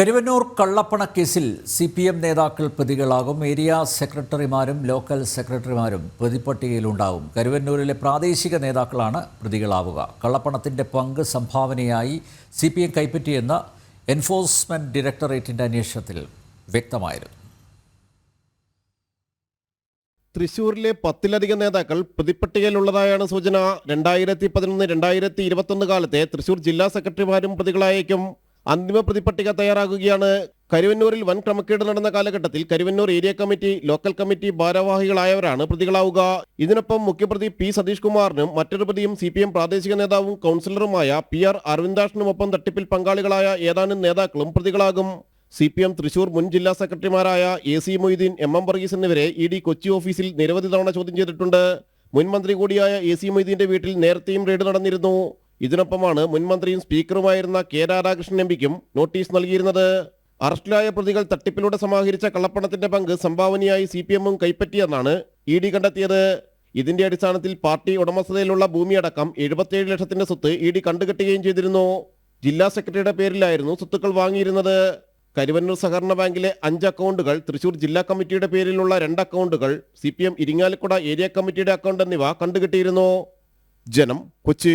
കരുവന്നൂർ കള്ളപ്പണക്കേസിൽ C P M നേതാക്കൾ പ്രതികളാകും. ഏരിയ സെക്രട്ടറിമാരും ലോക്കൽ സെക്രട്ടറിമാരും പ്രതിപട്ടികയിലുണ്ടാകും കരുവന്നൂരിലെ പ്രാദേശിക നേതാക്കളാണ് പ്രതികളാവുക. കള്ളപ്പണത്തിന്റെ പങ്ക് സംഭാവനയായി സി പി എം കൈപ്പറ്റിയെന്ന് എൻഫോഴ്സ്മെന്റ് ഡയറക്ടറേറ്റിന്റെ അന്വേഷണത്തിൽ വ്യക്തമായിരുന്നു. തൃശൂരിലെ പത്തിലധികം നേതാക്കൾ പ്രതിപ്പട്ടികയിലുള്ളതായാണ് സൂചന. രണ്ടായിരത്തി പതിനൊന്ന് രണ്ടായിരത്തി ഇരുപത്തൊന്ന് കാലത്തെ തൃശൂർ ജില്ലാ സെക്രട്ടറിമാരും പ്രതികളായേക്കും. അന്തിമ പ്രതിപട്ടിക തയ്യാറാകുകയാണ്. കരുവന്നൂരിൽ വൻ ക്രമക്കേട് നടന്ന കാലഘട്ടത്തിൽ Karuvannur area committee local committee ഭാരവാഹികളായവരാണ് പ്രതികളാവുക. ഇതിനൊപ്പം മുഖ്യപ്രതി പി സതീഷ് കുമാറിനും മറ്റൊരു പ്രതിയും സി പി എം പ്രാദേശിക നേതാവും കൗൺസിലറുമായ പി ആർ അരവിന്ദാഷിനുമൊപ്പം തട്ടിപ്പിൽ പങ്കാളികളായ ഏതാനും നേതാക്കളും പ്രതികളാകും. സി പി എം തൃശൂർ മുൻ ജില്ലാ സെക്രട്ടറിമാരായ A C Moideen M M Varghese എന്നിവരെ ഇ ഡി കൊച്ചി ഓഫീസിൽ നിരവധി തവണ ചോദ്യം ചെയ്തിട്ടുണ്ട്. മുൻ മന്ത്രി കൂടിയായ എ സി മൊയ്തീന്റെ വീട്ടിൽ നേരത്തെയും റെയ്ഡ് നടന്നിരുന്നു. ഇതിനൊപ്പമാണ് മുൻ മന്ത്രിയും സ്പീക്കറുമായിരുന്ന കെ രാധാകൃഷ്ണൻ എം പിക്കും നോട്ടീസ് നൽകിയിരുന്നത്. അറസ്റ്റിലായ പ്രതികൾ തട്ടിപ്പിലൂടെ സമാഹരിച്ച കള്ളപ്പണത്തിന്റെ പങ്ക് സംഭാവനയായി സി പി എമ്മും കൈപ്പറ്റിയെന്നാണ് ഇ ഡി കണ്ടെത്തിയത്. ഇതിന്റെ അടിസ്ഥാനത്തിൽ പാർട്ടി ഉടമസ്ഥതയിലുള്ള ഭൂമിയടക്കം എഴുപത്തിയേഴ് ലക്ഷത്തിന്റെ സ്വത്ത് ഇ ഡി കണ്ടുകെട്ടുകയും ചെയ്തിരുന്നു. ജില്ലാ സെക്രട്ടറിയുടെ പേരിലായിരുന്നു സ്വത്തുക്കൾ വാങ്ങിയിരുന്നത്. കരുവന്നൂർ സഹകരണ ബാങ്കിലെ അഞ്ച് അക്കൗണ്ടുകൾ തൃശൂർ ജില്ലാ കമ്മിറ്റിയുടെ പേരിലുള്ള രണ്ട് അക്കൗണ്ടുകൾ C P M Irinjalakuda area കമ്മിറ്റിയുടെ അക്കൗണ്ട് എന്നിവ കണ്ടുകെട്ടിയിരുന്നു. ജനം കൊച്ചി